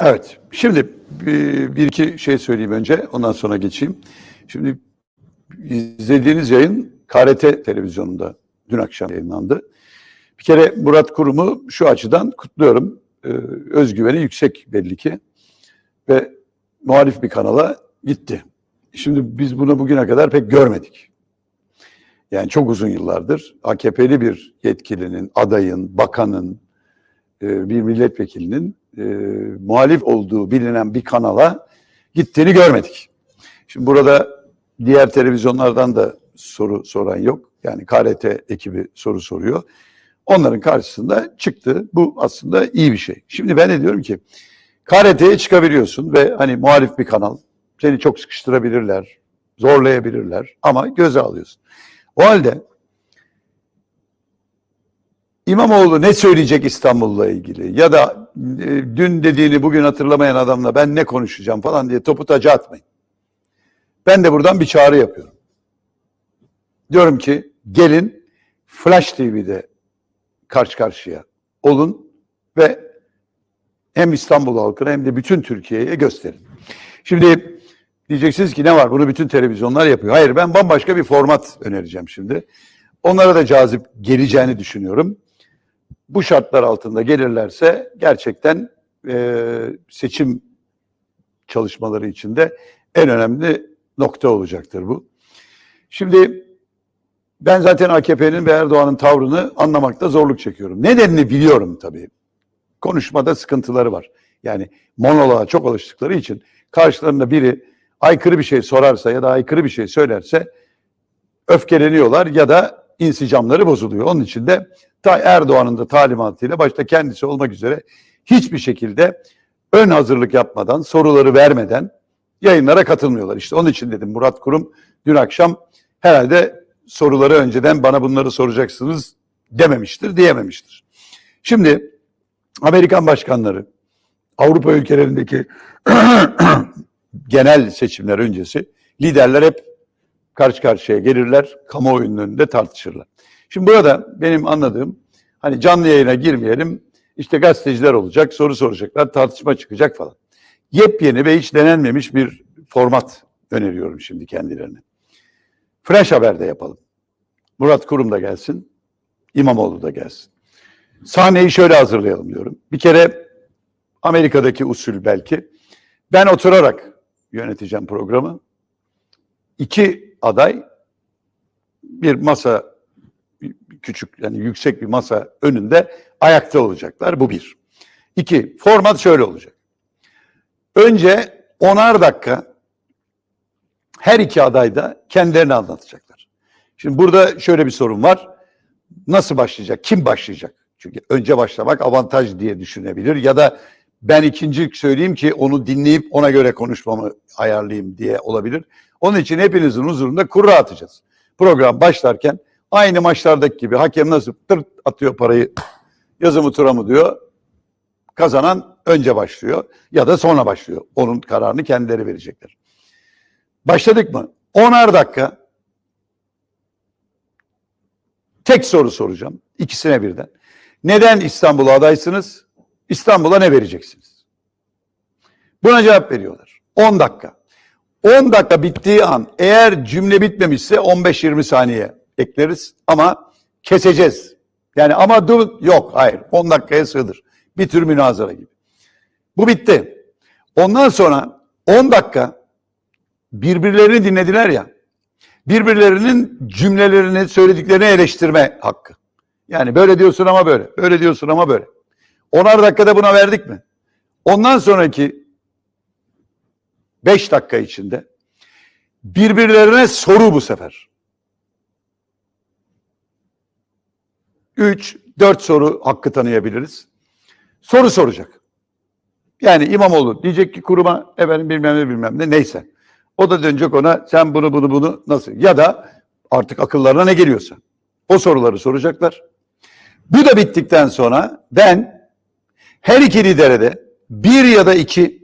Evet. Şimdi bir, iki şey söyleyeyim önce. Ondan sonra geçeyim. Şimdi izlediğiniz yayın KRT televizyonunda dün akşam yayınlandı. Bir kere Murat Kurum'u şu açıdan kutluyorum. Ee, özgüveni yüksek belli ki. Ve muhalif bir kanala gitti. Şimdi biz bunu bugüne kadar pek görmedik. Yani çok uzun yıllardır AKP'li bir yetkilinin, adayın, bakanın, e, bir milletvekilinin e, muhalif olduğu bilinen bir kanala gittiğini görmedik. Şimdi burada diğer televizyonlardan da soru soran yok. Yani KRT ekibi soru soruyor. Onların karşısında çıktı. Bu aslında iyi bir şey. Şimdi ben de diyorum ki KRT'ye çıkabiliyorsun ve hani muhalif bir kanal. Seni çok sıkıştırabilirler, zorlayabilirler ama göze alıyorsun. O halde İmamoğlu ne söyleyecek İstanbul'la ilgili ya da e, dün dediğini bugün hatırlamayan adamla ben ne konuşacağım falan diye topu taca atmayın. Ben de buradan bir çağrı yapıyorum. Diyorum ki gelin Flash TV'de karşı karşıya olun ve hem İstanbul halkına hem de bütün Türkiye'ye gösterin. Şimdi diyeceksiniz ki ne var bunu bütün televizyonlar yapıyor. Hayır ben bambaşka bir format önereceğim şimdi. Onlara da cazip geleceğini düşünüyorum. Bu şartlar altında gelirlerse gerçekten e, seçim çalışmaları içinde en önemli nokta olacaktır bu. Şimdi ben zaten AKP'nin ve Erdoğan'ın tavrını anlamakta zorluk çekiyorum. Nedenini biliyorum tabii. Konuşmada sıkıntıları var. Yani monoloğa çok alıştıkları için karşılarında biri aykırı bir şey sorarsa ya da aykırı bir şey söylerse öfkeleniyorlar ya da insicamları bozuluyor. Onun için de Erdoğan'ın da talimatıyla başta kendisi olmak üzere hiçbir şekilde ön hazırlık yapmadan, soruları vermeden yayınlara katılmıyorlar. İşte onun için dedim Murat Kurum dün akşam herhalde soruları önceden bana bunları soracaksınız dememiştir, diyememiştir. Şimdi Amerikan başkanları, Avrupa ülkelerindeki genel seçimler öncesi liderler hep karşı karşıya gelirler, kamuoyunun önünde tartışırlar. Şimdi burada benim anladığım hani canlı yayına girmeyelim, işte gazeteciler olacak, soru soracaklar, tartışma çıkacak falan. Yepyeni ve hiç denenmemiş bir format öneriyorum şimdi kendilerine. Flash Haber'de yapalım. Murat Kurum da gelsin, İmamoğlu da gelsin. Sahneyi şöyle hazırlayalım diyorum. Bir kere Amerika'daki usul belki. Ben oturarak yöneteceğim programı. İki aday bir masa küçük yani yüksek bir masa önünde ayakta olacaklar. Bu bir. İki, format şöyle olacak. Önce onar dakika her iki aday da kendilerini anlatacaklar. Şimdi burada şöyle bir sorun var. Nasıl başlayacak? Kim başlayacak? Çünkü önce başlamak avantaj diye düşünebilir ya da ben ikinci söyleyeyim ki onu dinleyip ona göre konuşmamı ayarlayayım diye olabilir. Onun için hepinizin huzurunda kurra atacağız. Program başlarken aynı maçlardaki gibi hakem nasıl tırt atıyor parayı yazımı tura mı diyor. Kazanan önce başlıyor ya da sonra başlıyor. Onun kararını kendileri verecekler. Başladık mı? Onar dakika tek soru soracağım. ikisine birden. Neden İstanbul'a adaysınız? İstanbul'a ne vereceksiniz? Buna cevap veriyorlar. 10 dakika. 10 dakika bittiği an eğer cümle bitmemişse 15-20 saniye ekleriz ama keseceğiz. Yani ama dur yok hayır 10 dakikaya sığdır. Bir tür münazara gibi. Bu bitti. Ondan sonra 10 dakika birbirlerini dinlediler ya. Birbirlerinin cümlelerini söylediklerini eleştirme hakkı. Yani böyle diyorsun ama böyle. Böyle diyorsun ama böyle. Onar dakikada buna verdik mi? Ondan sonraki beş dakika içinde birbirlerine soru bu sefer. Üç, dört soru hakkı tanıyabiliriz. Soru soracak. Yani İmamoğlu diyecek ki kuruma efendim bilmem ne bilmem ne neyse. O da dönecek ona sen bunu bunu bunu nasıl ya da artık akıllarına ne geliyorsa. O soruları soracaklar. Bu da bittikten sonra ben her iki lidere de bir ya da iki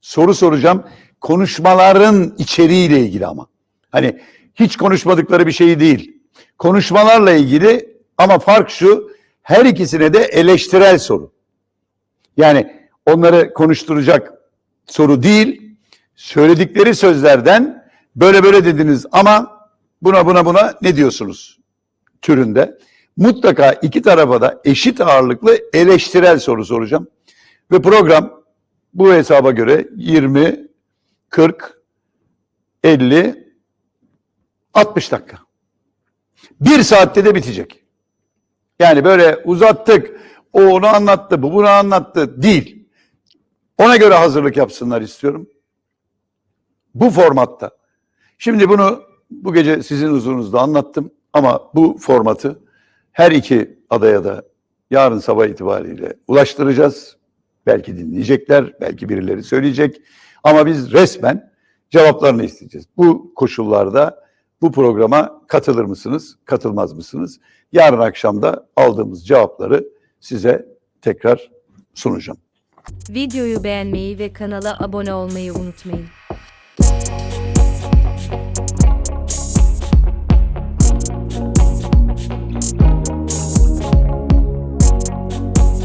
soru soracağım. Konuşmaların içeriğiyle ilgili ama. Hani hiç konuşmadıkları bir şey değil. Konuşmalarla ilgili ama fark şu her ikisine de eleştirel soru. Yani onları konuşturacak soru değil. Söyledikleri sözlerden böyle böyle dediniz ama buna buna buna ne diyorsunuz türünde. Mutlaka iki tarafa da eşit ağırlıklı eleştirel soru soracağım. Ve program bu hesaba göre 20, 40, 50, 60 dakika. Bir saatte de bitecek. Yani böyle uzattık, o onu anlattı, bu bunu anlattı değil. Ona göre hazırlık yapsınlar istiyorum. Bu formatta. Şimdi bunu bu gece sizin huzurunuzda anlattım ama bu formatı her iki adaya da yarın sabah itibariyle ulaştıracağız. Belki dinleyecekler, belki birileri söyleyecek ama biz resmen cevaplarını isteyeceğiz. Bu koşullarda bu programa katılır mısınız, katılmaz mısınız? Yarın akşam da aldığımız cevapları size tekrar sunacağım. Videoyu beğenmeyi ve kanala abone olmayı unutmayın.